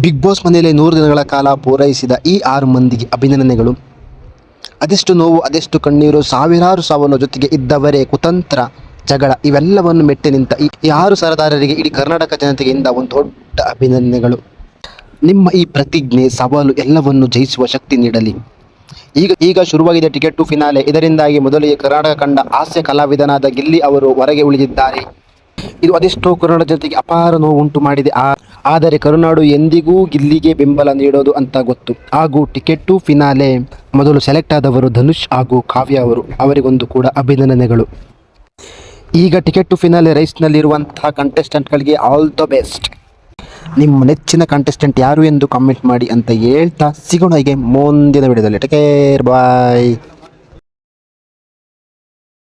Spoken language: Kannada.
ಬಿಗ್ ಬಾಸ್ ಮನೆಯಲ್ಲಿ ನೂರು ದಿನಗಳ ಕಾಲ ಪೂರೈಸಿದ ಈ ಆರು ಮಂದಿಗೆ ಅಭಿನಂದನೆಗಳು. ಅದೆಷ್ಟು ನೋವು, ಅದೆಷ್ಟು ಕಣ್ಣೀರು, ಸಾವಿರಾರು ಸಾವನ್ನು ಜೊತೆಗೆ ಇದ್ದವರೇ ಕುತಂತ್ರ ಜಗಳ, ಇವೆಲ್ಲವನ್ನು ಮೆಟ್ಟಿ ನಿಂತ ಈ ಆರು ಸರದಾರರಿಗೆ ಇಡೀ ಕರ್ನಾಟಕ ಜನತೆಯಿಂದ ಒಂದು ದೊಡ್ಡ ಅಭಿನಂದನೆಗಳು. ನಿಮ್ಮ ಈ ಪ್ರತಿಜ್ಞೆ, ಸವಾಲು ಎಲ್ಲವನ್ನು ಜಯಿಸುವ ಶಕ್ತಿ ನೀಡಲಿ. ಈಗ ಈಗ ಶುರುವಾಗಿದೆ ಟಿಕೆಟ್ ಟು ಫಿನಾಲೆ. ಇದರಿಂದಾಗಿ ಮೊದಲಿಗೆ ಕರ್ನಾಟಕ ಕಂಡ ಹಾಸ್ಯ ಕಲಾವಿದನಾದ ಗಿಲ್ಲಿ ಅವರು ಹೊರಗೆ ಉಳಿದಿದ್ದಾರೆ. ಇದು ಅದೆಷ್ಟೋ ಕನ್ನಡ ಜನತೆಗೆ ಅಪಾರ ನೋವು ಉಂಟು ಮಾಡಿದೆ. ಆ- ಆದರೆ ಕರುನಾಡು ಎಂದಿಗೂ ಗಿಲ್ಲಿಗೆ ಬೆಂಬಲ ನೀಡೋದು ಅಂತ ಗೊತ್ತು. ಹಾಗೂ ಟಿಕೆಟ್ ಫಿನಾಲೆ ಮೊದಲು ಸೆಲೆಕ್ಟ್ ಆದವರು ಧನುಷ್ ಹಾಗೂ ಕಾವ್ಯ ಅವರು. ಅವರಿಗೊಂದು ಕೂಡ ಅಭಿನಂದನೆಗಳು. ಈಗ ಟಿಕೆಟ್ ಟು ಫಿನಾಲೆ ರೈಸ್ನಲ್ಲಿರುವಂತಹ ಕಂಟೆಸ್ಟೆಂಟ್ಗಳಿಗೆ ಆಲ್ ದ ಬೆಸ್ಟ್ ನಿಮ್ಮ ನೆಚ್ಚಿನ ಕಂಟೆಸ್ಟೆಂಟ್ ಯಾರು ಎಂದು ಕಮೆಂಟ್ ಮಾಡಿ ಅಂತ ಹೇಳ್ತಾ ಸಿಗೋಣ ಹೀಗೆ ಮುಂದಿನ ವಿಡಿಯೋದಲ್ಲಿ ಟೇಕ್ ಕೇರ್ ಬಾಯ್